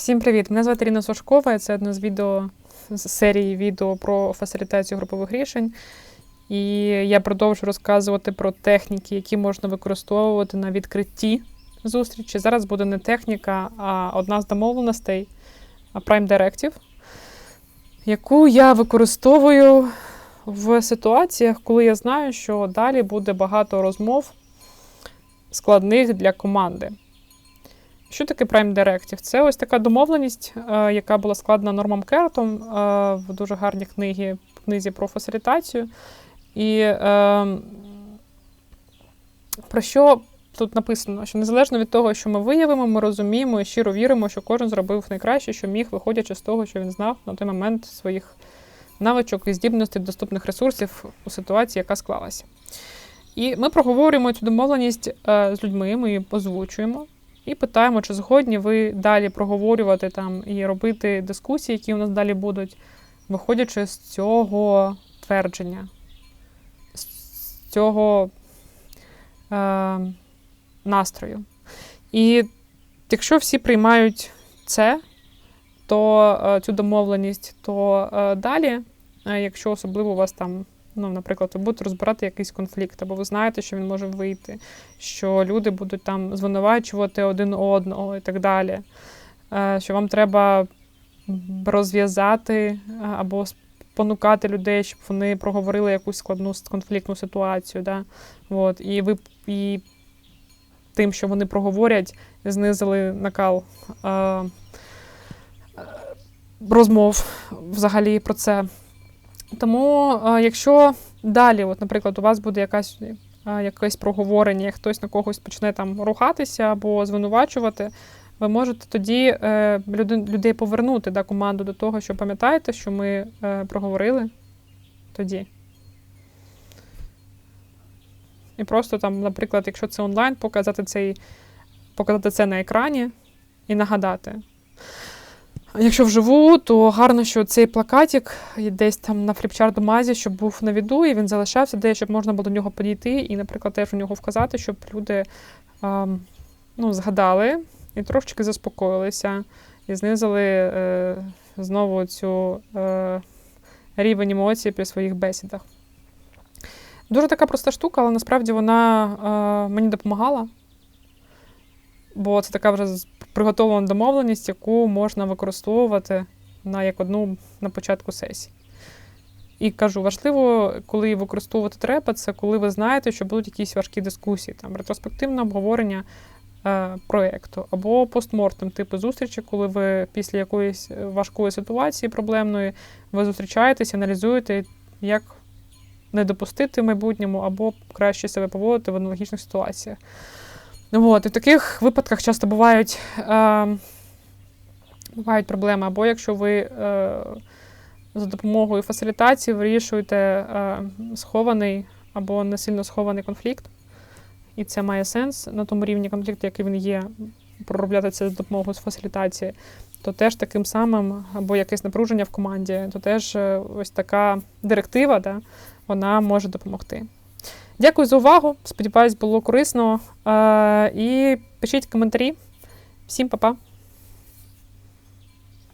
Всім привіт! Мене звати Ріна Сушкова. і Це одне з відео з серії відео про фасилітацію групових рішень. І я продовжу розказувати про техніки, які можна використовувати на відкритті зустрічі. Зараз буде не техніка, а одна з домовленостей Prime Directive, яку я використовую в ситуаціях, коли я знаю, що далі буде багато розмов складних для команди. Що таке Prime Directive? Це ось така домовленість, е, яка була складена Нормом Кератом е, в дуже гарній книгі, книзі про фасилітацію. І е, про що тут написано? Що незалежно від того, що ми виявимо, ми розуміємо і щиро віримо, що кожен зробив найкраще, що міг, виходячи з того, що він знав на той момент своїх навичок і здібностей доступних ресурсів у ситуації, яка склалася. І ми проговорюємо цю домовленість е, з людьми, ми її озвучуємо. І питаємо, чи згодні ви далі проговорювати там і робити дискусії, які у нас далі будуть, виходячи з цього твердження, з цього е, настрою. І якщо всі приймають це, то е, цю домовленість, то е, далі, е, якщо особливо у вас там Ну, наприклад, ви будете розбирати якийсь конфлікт, або ви знаєте, що він може вийти, що люди будуть там звинувачувати один одного і так далі. Е, що вам треба розв'язати е, або спонукати людей, щоб вони проговорили якусь складну конфліктну ситуацію. Да? От. І ви і тим, що вони проговорять, знизили накал е, розмов взагалі про це. Тому, е, якщо далі, от, наприклад, у вас буде якась, е, якесь проговорення, хтось на когось почне там рухатися або звинувачувати, ви можете тоді е, людей повернути да, команду до того, що пам'ятаєте, що ми проговорили тоді. І просто там, наприклад, якщо це онлайн, показати цей, показати це на екрані і нагадати. Якщо вживу, то гарно, що цей плакатик десь там на фліпчарт-мазі, щоб був на віду, і він залишався, де щоб можна було до нього підійти, і, наприклад, теж у нього вказати, щоб люди а, ну, згадали і трошечки заспокоїлися, і знизили е, знову цю е, рівень емоцій при своїх бесідах. Дуже така проста штука, але насправді вона е, мені допомагала бо це така вже приготовлена домовленість, яку можна використовувати на як одну на початку сесії. І кажу, важливо, коли її використовувати треба, це коли ви знаєте, що будуть якісь важкі дискусії, там ретроспективне обговорення е, проєкту, або постмортем типу зустрічі, коли ви після якоїсь важкої ситуації проблемної ви зустрічаєтесь, аналізуєте, як не допустити в майбутньому, або краще себе поводити в аналогічних ситуаціях. От, і в таких випадках часто бувають е, бувають проблеми. Або якщо ви е, за допомогою фасилітації вирішуєте е, схований або не сильно схований конфлікт, і це має сенс на тому рівні конфлікту, який він є, проробляти це за допомогою фасилітації, то теж таким самим, або якесь напруження в команді, то теж е, ось така директива, да, вона може допомогти. Дякую за увагу. Сподіваюсь, було корисно. І пишіть коментарі. Всім па-па!